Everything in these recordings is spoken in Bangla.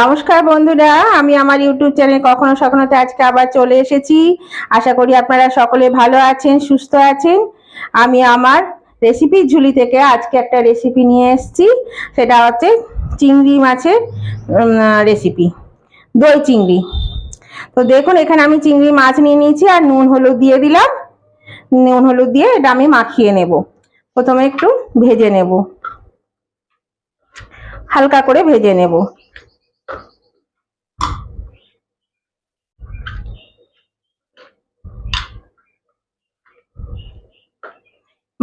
নমস্কার বন্ধুরা, আমি আমার ইউটিউব চ্যানেল কখনো সখনোতে আজকে আবার চলে এসেছি। আশা করি আপনারা সকলে ভালো আছেন, সুস্থ আছেন। আমি আমার রেসিপির ঝুলি থেকে আজকে একটা রেসিপি নিয়ে এসেছি। সেটা হচ্ছে চিংড়ি মাছের রেসিপি দই চিংড়ি। তো দেখুন, এখানে আমি চিংড়ি মাছ নিয়ে নিয়েছি আর নুন হলুদ দিয়ে দিলাম। নুন হলুদ দিয়ে এটা আমি মাখিয়ে নেব। প্রথমে একটু ভেজে নেব। হালকা করে ভেজে নেব।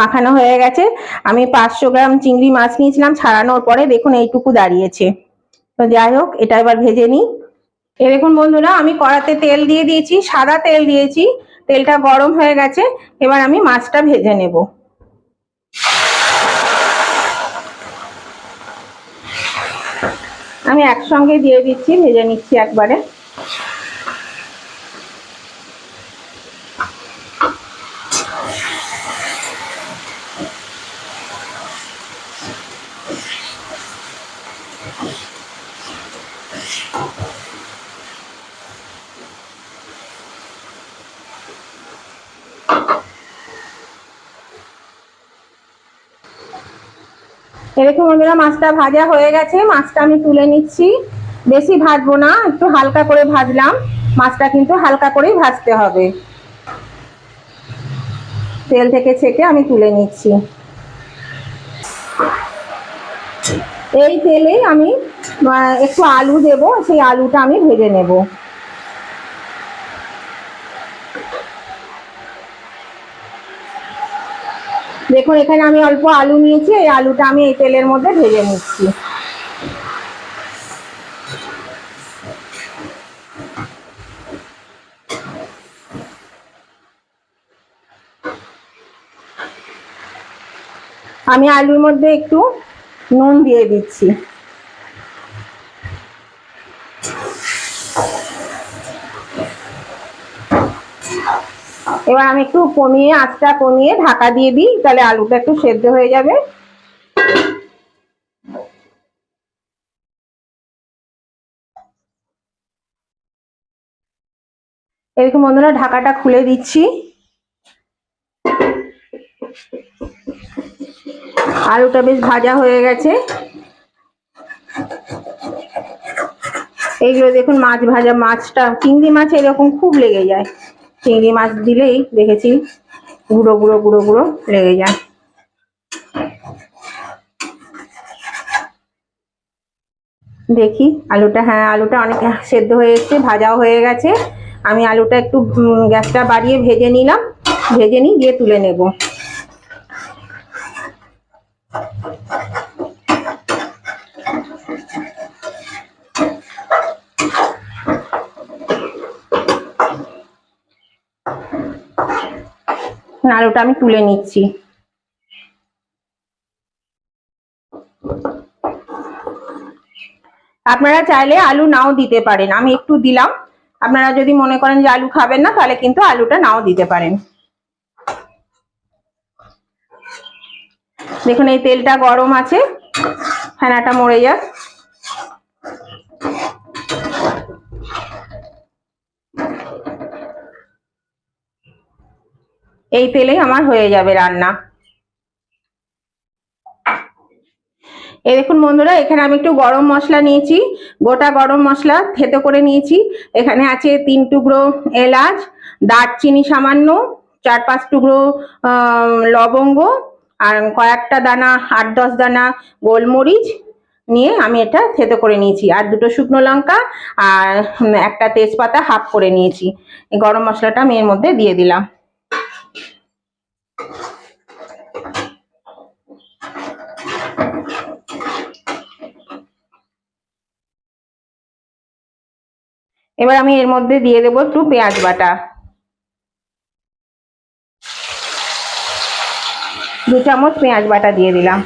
মাখানো হয়ে গেছে। আমি পাঁচশো গ্রাম চিংড়ি মাছ নিয়েছিলাম, ছাড়ানোর পরে দেখুন এইটুকু দাঁড়িয়েছে। তো যাই হোক, এটা এবার ভেজে নিই। এ দেখুন বন্ধুরা, আমি কড়াতে তেল দিয়ে দিয়েছি, সাদা তেল দিয়েছি, তেলটা গরম হয়ে গেছে, এবার আমি মাছটা ভেজে নেব। আমি একসঙ্গে দিয়ে দিচ্ছি, ভেজে নিচ্ছি একবারে। এরকম বন্ধুরা, মাছটা ভাজা হয়ে গেছে। মাছটা আমি তুলে নিচ্ছি। বেশি ভাজবো না, একটু হালকা করে ভাজলাম। মাছটা কিন্তু হালকা করেই ভাজতে হবে। তেল থেকে ছেঁকে আমি তুলে নিচ্ছি। এই তেলে আমি একটু আলু দেব, সেই আলুটা আমি ভেজে নেব। দেখুন, এখানে আমি অল্প আলু নিয়েছি, এই আলুটা আমি এই তেলের মধ্যে ভেজে নিচ্ছি। আমি আলুর মধ্যে একটু নুন দিয়ে দিচ্ছি। এবার আমি একটু কমিয়ে, আঁচটা কমিয়ে ঢাকা দিয়ে দিই, তাহলে আলুটা একটু সেদ্ধ হয়ে যাবে। এরকম বন্ধুরা, ঢাকাটা খুলে দিচ্ছি। আলুটা বেশ ভাজা হয়ে গেছে। এইগুলো দেখুন, মাছ ভাজা মাছটা, চিংড়ি মাছ এরকম খুব লেগে যায়। চিংড়ি মাছ দিলেই দেখেছি গুঁড়ো গুঁড়ো গুঁড়ো গুঁড়ো লেগে যায়। দেখি আলুটা হ্যাঁ আলুটা অনেক সেদ্ধ হয়ে এসছে, ভাজাও হয়ে গেছে। আমি আলুটা একটু গ্যাসটা বাড়িয়ে ভেজে নিলাম। ভেজে নিই দিয়ে তুলে নেব। আলুটা আমি তুলে নিচ্ছি। আপনারা চাইলে আলু নাও দিতে পারেন। আমি একটু দিলাম। আপনারা যদি মনে করেন যে আলু খাবেন না, তাহলে কিন্তু আলুটা নাও দিতে পারেন। দেখুন, এই তেলটা গরম আছে। ফেনাটা মরে যাক। এই তেলেই আমার হয়ে যাবে রান্না। এ দেখুন বন্ধুরা, এখানে আমি একটু গরম মশলা নিয়েছি, গোটা গরম মশলা থেতো করে নিয়েছি। এখানে আছে তিন টুকরো এলাচ, দারচিনি সামান্য, চার পাঁচ টুকরো লবঙ্গ, আর কয়েকটা দানা, আট দশ দানা গোলমরিচ নিয়ে আমি এটা থেতো করে নিয়েছি। আর দুটো শুকনো লঙ্কা আর একটা তেজপাতা হাফ করে নিয়েছি। গরম মশলাটা আমি এর মধ্যে দিয়ে দিলাম। এবার আমি এর মধ্যে দিয়ে দেবো একটু পেঁয়াজ বাটা। দু চামচ পেঁয়াজ বাটা দিয়ে দিলাম।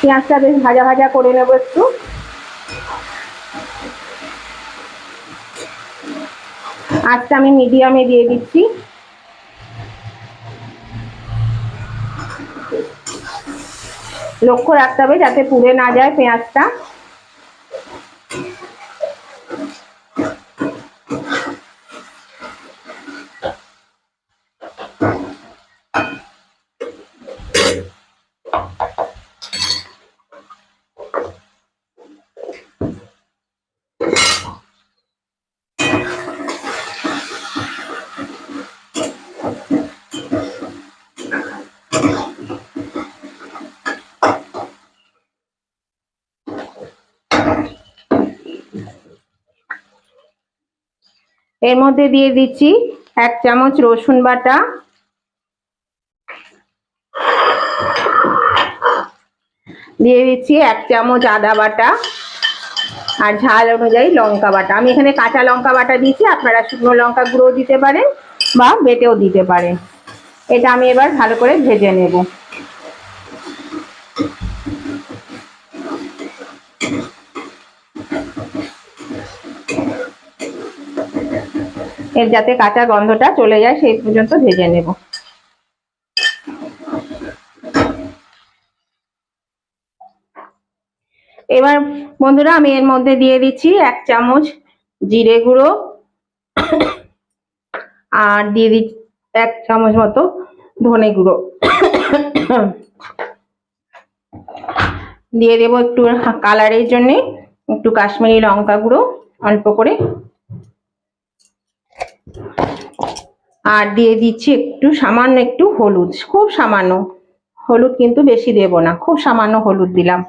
পেঁয়াজটা বেশ ভাজা ভাজা করে নেব একটু। আজটা আমি মিডিয়ামে দিয়ে দিচ্ছি। লক্ষ্য রাখতে হবে যাতে পুড়ে না যায় পেঁয়াজটা। এর মধ্যে দিয়ে দিচ্ছি এক চামচ রসুন বাটা, দিয়ে দিচ্ছি এক চামচ আদা বাটা আর ঝাল অনুযায়ী লঙ্কা বাটা। আমি এখানে কাঁচা লঙ্কা বাটা দিচ্ছি আপনারা শুকনো লঙ্কা গুঁড়ো দিতে পারেন বা বেটেও দিতে পারেন। এটা আমি এবার ভালো করে ভেজে নেব। এর যাতে কাঁচা গন্ধটা চলে যায়, সেই পর্যন্ত ভেজে নেব। এবার বন্ধুরা, আমি এর মধ্যে দিয়ে দিচ্ছি এক চামচ জিরে গুঁড়ো, আর দিয়ে দিচ্ছি এক চামচ মতো ধনে গুঁড়ো। দিয়ে দেবো একটু কালারের জন্যে একটু কাশ্মীরি লঙ্কা গুঁড়ো, অল্প করে। আর দিয়ে দিচ্ছি একটু সামান্য একটু হলুদ, খুব সামান্য। হলুদ কিন্তু বেশি দেব না, খুব সামান্য হলুদ দিলাম।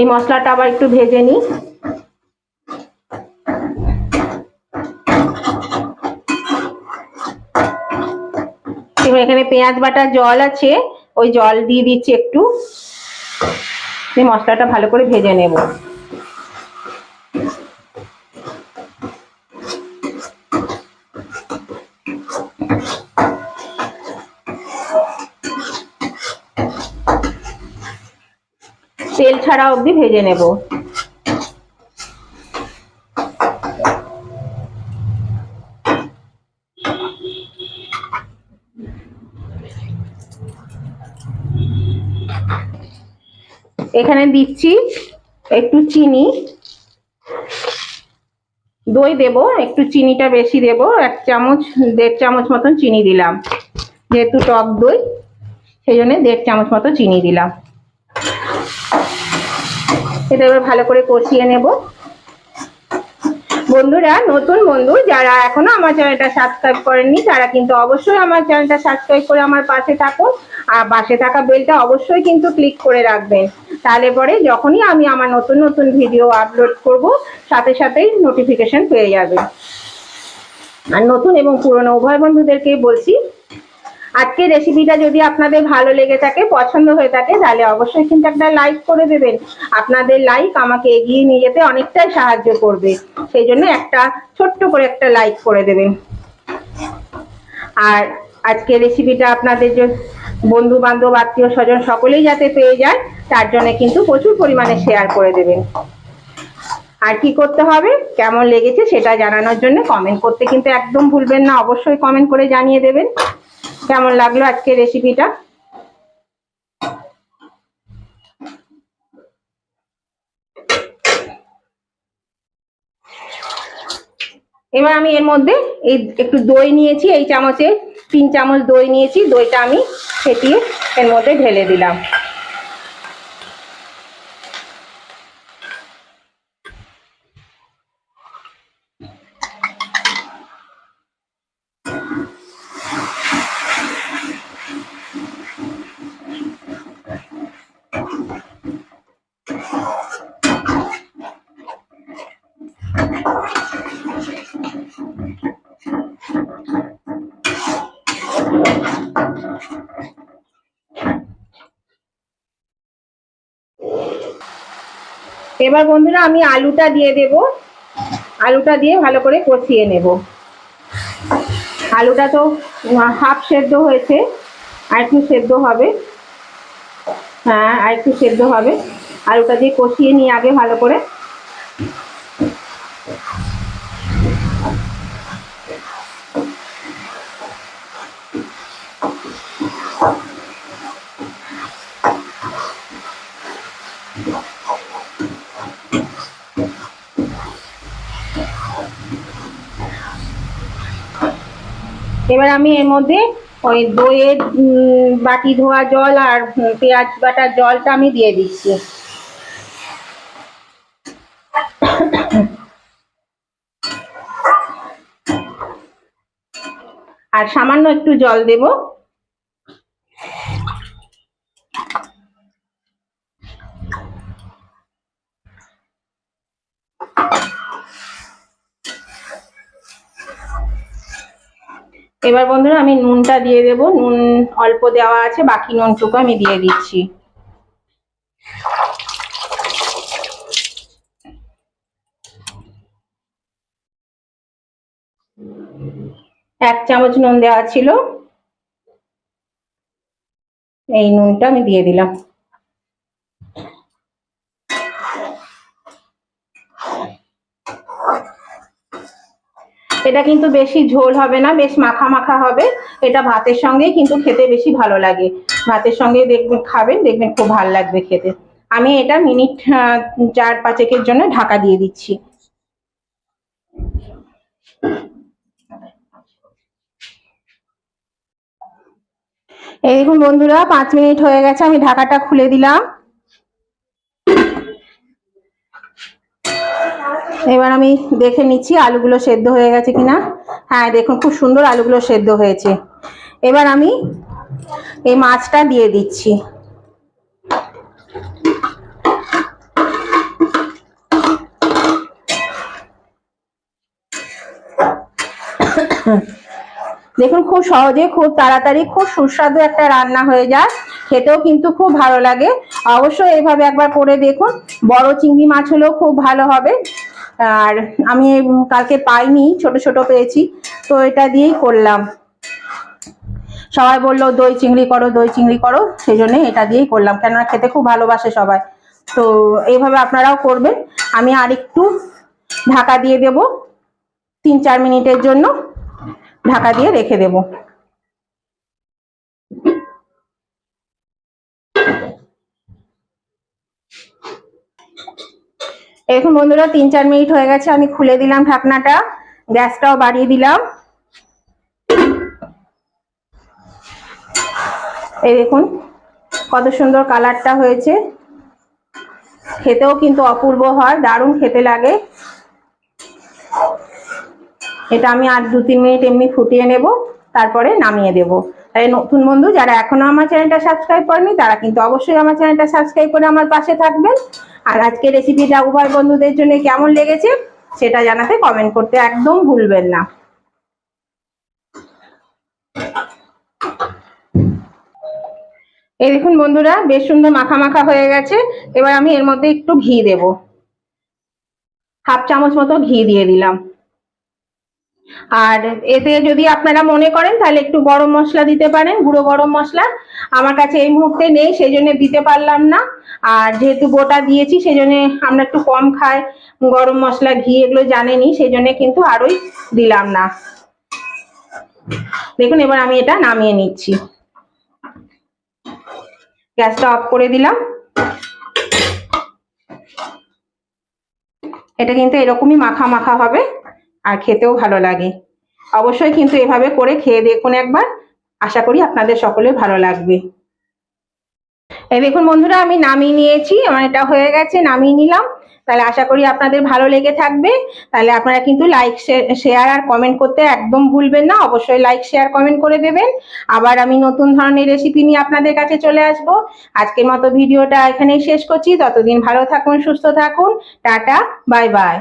এই মশলাটা আবার একটু ভেজে নিই। এখানে পেঁয়াজ বাটা জল আছে, ওই জল দিয়ে দিচ্ছি একটু। মশলাটা ভালো করে ভেজে নেব। ছাড়া অবধি ভেজে নেব। এখানে দিচ্ছি একটু চিনি। দই দেব, একটু চিনিটা বেশি দেব, এক চামচ, দেড় চামচ মতন চিনি দিলাম। যেহেতু টক দই, সেই জন্য দেড় চামচ মতো চিনি দিলাম। এটা এবার ভালো করে কষিয়ে নেব। বন্ধুরা, নতুন বন্ধু যারা এখনও আমার চ্যানেলটা সাবস্ক্রাইব করেননি, তারা কিন্তু অবশ্যই আমার চ্যানেলটা সাবস্ক্রাইব করে আমার পাশে থাকুন। আর পাশে থাকা বেলটা অবশ্যই কিন্তু ক্লিক করে রাখবেন। তাহলে পরে যখনই আমি আমার নতুন নতুন ভিডিও আপলোড করব, সাথে সাথেই নোটিফিকেশন পেয়ে যাবে আর নতুন এবং পুরনো উভয় বন্ধুদেরকে বলছি আজকের রেসিপিটা যদি আপনাদের ভালো লেগে থাকে, পছন্দ হয়ে থাকে, তাহলে অবশ্যই কিন্তু একটা লাইক করে দেবেন। আপনাদের লাইক আমাকে এগিয়ে নিয়ে যেতে অনেকটাই সাহায্য করবে। সেই জন্য একটা ছোট্ট করে একটা লাইক করে দেবেন। আর আজকে রেসিপিটা আপনাদের যে বন্ধু বান্ধব আত্মীয় স্বজন সকলেই যাতে পেয়ে যায়, তার জন্য কিন্তু প্রচুর পরিমাণে শেয়ার করে দেবেন। আর কি করতে হবে? কেমন লেগেছে সেটা জানানোর জন্য কমেন্ট করতে কিন্তু একদম ভুলবেন না। অবশ্যই কমেন্ট করে জানিয়ে দেবেন। কেমন লাগল আজকে রেসিপিটা এবার আমি এর মধ্যে এই একটু দই নিয়েছি, এই চামচে তিন চামচ দই নিয়েছি, দইটা আমি ফেটিয়ে এর মধ্যে ঢেলে দিলাম। এবার বন্ধুরা আমি আলুটা দিয়ে দেব। আলুটা দিয়ে ভালো করে কষিয়ে নেব। আলুটা তো হাফ সেদ্ধ হয়েছে, আর একটু সেদ্ধ হবে। হ্যাঁ আর একটু সেদ্ধ হবে। আলুটা দিয়ে কষিয়ে নিয়ে আগে ভালো করে এবার আমি এর মধ্যে ওই দইয়ের বাটি ধোয়া জল আর পেঁয়াজ বাটার জলটা আমি দিয়ে দিচ্ছি। আর সামান্য একটু জল দেব। এবার বন্ধুরা আমি নুনটা দিয়ে দেব। নুন অল্প দেওয়া আছে, বাকি নুনটুকু আমি দিয়ে দিচ্ছি। এক চামচ নুন দেওয়া ছিল। এই নুনটা আমি দিয়ে দিলাম। এটা কিন্তু বেশি ঝোল হবে না, বেশ মাখা মাখা হবে। এটা ভাতের সঙ্গে কিন্তু খেতে বেশি ভালো লাগে। ভাতের সঙ্গে দেখবেন, খাবেন, দেখবেন খুব ভালো লাগবে খেতে। আমি এটা মিনিট চার পাঁচেকের জন্য ঢাকা দিয়ে দিচ্ছি। এই দেখুন বন্ধুরা, পাঁচ মিনিট হয়ে গেছে, আমি ঢাকাটা খুলে দিলাম। এবার আমি দেখে নিচ্ছি আলুগুলো সেদ্ধ হয়ে গেছে কিনা। হ্যাঁ দেখুন, খুব সুন্দর আলুগুলো সেদ্ধ হয়েছে। এবার আমি এই মাছটা দিয়ে দিচ্ছি। দেখুন, খুব সহজে, খুব তাড়াতাড়ি, খুব সুস্বাদু একটা রান্না হয়ে যায়। খেতেও কিন্তু খুব ভালো লাগে। অবশ্যই এভাবে একবার করে দেখুন। বড় চিংড়ি মাছ হলেও খুব ভালো হবে। আর আমি কালকে পাইনি, ছোট ছোট পেয়েছি, তো এটা দিয়েই করলাম। সবাই বলল, দই চিংড়ি করো, দই চিংড়ি করো, সেই জন্য এটা দিয়েই করলাম, কেননা খেতে খুব ভালোবাসে সবাই। তো এইভাবে আপনারাও করবেন। আমি আরেকটু ঢাকা দিয়ে দেব, তিন চার মিনিটের জন্য ঢাকা দিয়ে রেখে দেব। এখন বন্ধুরা তিন চার মিনিট হয়ে গেছে, আমি খুলে দিলাম ঢাকনাটা, গ্যাসটাও বাড়িয়ে দিলাম। এই দেখুন, কত সুন্দর কালারটা হয়েছে। খেতেও কিন্তু অপূর্ব হয়, দারুণ খেতে লাগে। এটা আমি আর দু তিন মিনিট এমনি ফুটিয়ে নেব, তারপরে নামিয়ে দেব। তাই নতুন বন্ধু, যারা এখনও আমার চ্যানেলটা সাবস্ক্রাইব করেনি, তারা কিন্তু অবশ্যই আমার চ্যানেলটা সাবস্ক্রাইব করে আমার পাশে থাকবেন। আর আজকে রেসিপিটা উভয় বন্ধুদের জন্য কেমন লেগেছে, সেটা জানাতে কমেন্ট করতে একদম ভুলবেন না। এই দেখুন বন্ধুরা, বেশ সুন্দর মাখা মাখা হয়ে গেছে। এবার আমি এর মধ্যে একটু ঘি দেব। হাফ চামচ মতো ঘি দিয়ে দিলাম। আর এতে যদি আপনারা মনে করেন, তাহলে একটু গরম মশলা দিতে পারেন, গুঁড়ো গরম মশলা। আমার কাছে এই মুহূর্তে নেই, সেই জন্য দিতে পারলাম না। আর যেহেতু গোটা দিয়েছি, সেই জন্য আমরা একটু কম খাই। গরম মশলা, ঘি এগুলো জানেনি, সেই জন্য কিন্তু আরোই দিলাম না। দেখুন, এবার আমি এটা নামিয়ে নিচ্ছি। গ্যাসটা অফ করে দিলাম। এটা কিন্তু এরকমই মাখা মাখা হবে। আর খেতেও ভালো লাগে। অবশ্যই কিন্তু এভাবে করে খেয়ে দেখুন একবার। আশা করি আপনাদের সকলের ভালো লাগবে। এই দেখুন বন্ধুরা, আমি নামিয়ে নিয়েছি। আমার এটা হয়ে গেছে, নামিয়ে নিলাম। তাহলে আশা করি আপনাদের ভালো লেগে থাকবে। তাহলে আপনারা কিন্তু লাইক শেয়ার আর কমেন্ট করতে একদম ভুলবেন না। অবশ্যই লাইক শেয়ার কমেন্ট করে দেবেন। আবার আমি নতুন ধরনের রেসিপি নিয়ে আপনাদের কাছে চলে আসব। আজকের মতো ভিডিওটা এখানেই শেষ করছি। ততদিন ভালো থাকুন, সুস্থ থাকুন। Tata bye bye